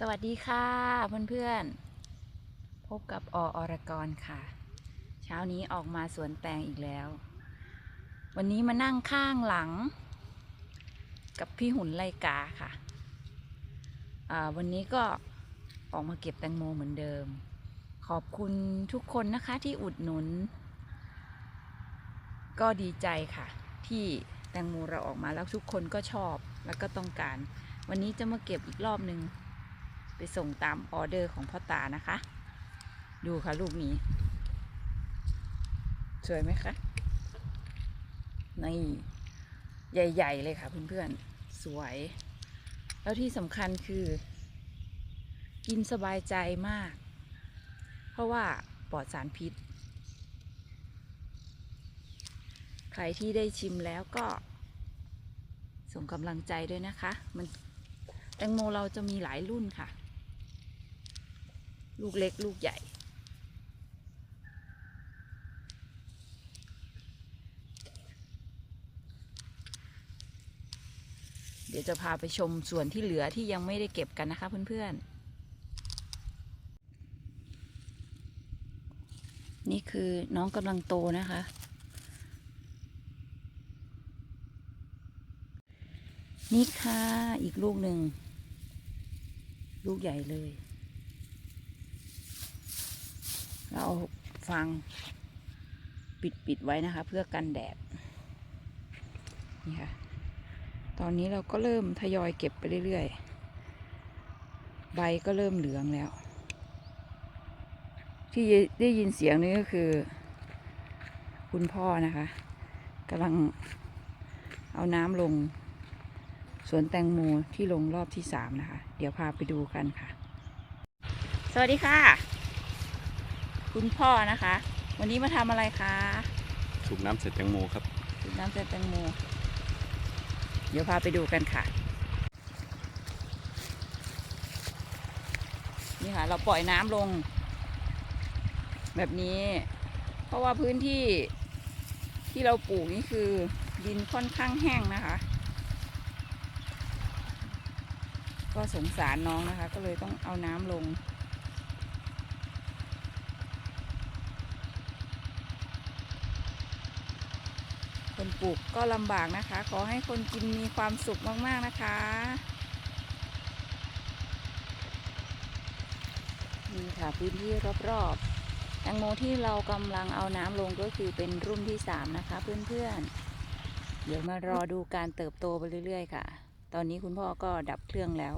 สวัสดีค่ะเพื่อนๆ พบกับออรกรค่ะ เช้านี้ออกมาสวนแตงอีกแล้ว วันนี้มานั่งข้างหลัง กับพี่หุ่นไลกาค่ะ วันนี้ก็ออกมาเก็บแตงโมเหมือนเดิม ขอบคุณทุกคนนะคะที่อุดหนุน ก็ดีใจค่ะ ที่แตงโมเราออกมาแล้วทุกคนก็ชอบแล้วก็ต้องการ วันนี้จะมาเก็บอีกรอบหนึ่ง ไปส่งตามออเดอร์ของพ่อตานะคะ ดูค่ะลูกนี้ สวยไหมคะ นี่ ใหญ่ ๆ เลยค่ะเพื่อนๆ สวย แล้วที่สำคัญคือ กินสบายใจมาก เพราะว่าปลอดสารพิษ ใครที่ได้ชิมแล้วก็ส่งกำลังใจด้วยนะคะ มันแตงโมเราจะมีหลายรุ่นค่ะ ลูกเล็กลูกใหญ่ เดี๋ยวจะพาไปชมส่วนที่เหลือที่ยังไม่ได้เก็บกันนะคะเพื่อนๆ นี่คือน้องกำลังโตนะคะ นี่ค่ะอีกลูกหนึ่ง ลูกใหญ่เลย เราฟางปิดปิดไว้นะคะ เพื่อกันแดดนี่ค่ะตอนนี้เราก็เริ่มทยอยเก็บไปเรื่อยๆ ใบก็เริ่มเหลืองแล้ว ที่ได้ยินเสียงนี้ก็คือ คุณพ่อนะคะกำลังเอาน้ำลงสวนแตงโมที่ลงรอบที่สามนะคะ เดี๋ยวพาไปดูกันค่ะ สวัสดีค่ะ คุณพ่อนะคะ วันนี้มาทำอะไรคะสูบน้ำเสร็จแตงโมครับสูบน้ำเสร็จแตงโม เดี๋ยวพาไปดูกันค่ะ นี่ค่ะ เราปล่อยน้ำลง แบบนี้ เพราะว่าพื้นที่ที่เราปลูกนี่คือดินค่อนข้างแห้งนะคะ ก็สงสารน้องนะคะ ก็เลยต้องเอาน้ำลง คนปลูกก็ลำบากนะคะ ขอให้คนกินมีความสุขมากๆนะคะนี่ค่ะพื้นที่รอบๆแตงโมที่เรากำลังเอาน้ำลงก็คือเป็นรุ่นที่สามนะคะเพื่อนๆ เดี๋ยวมารอดูการเติบโตไปเรื่อย ๆ ค่ะ ตอนนี้คุณพ่อก็ดับเครื่องแล้ว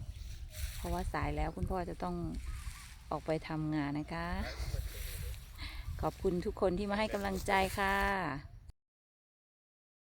เพราะว่าสายแล้วคุณพ่อจะต้องออกไปทำงานนะคะ ขอบคุณทุกคนที่มาให้กำลังใจค่ะ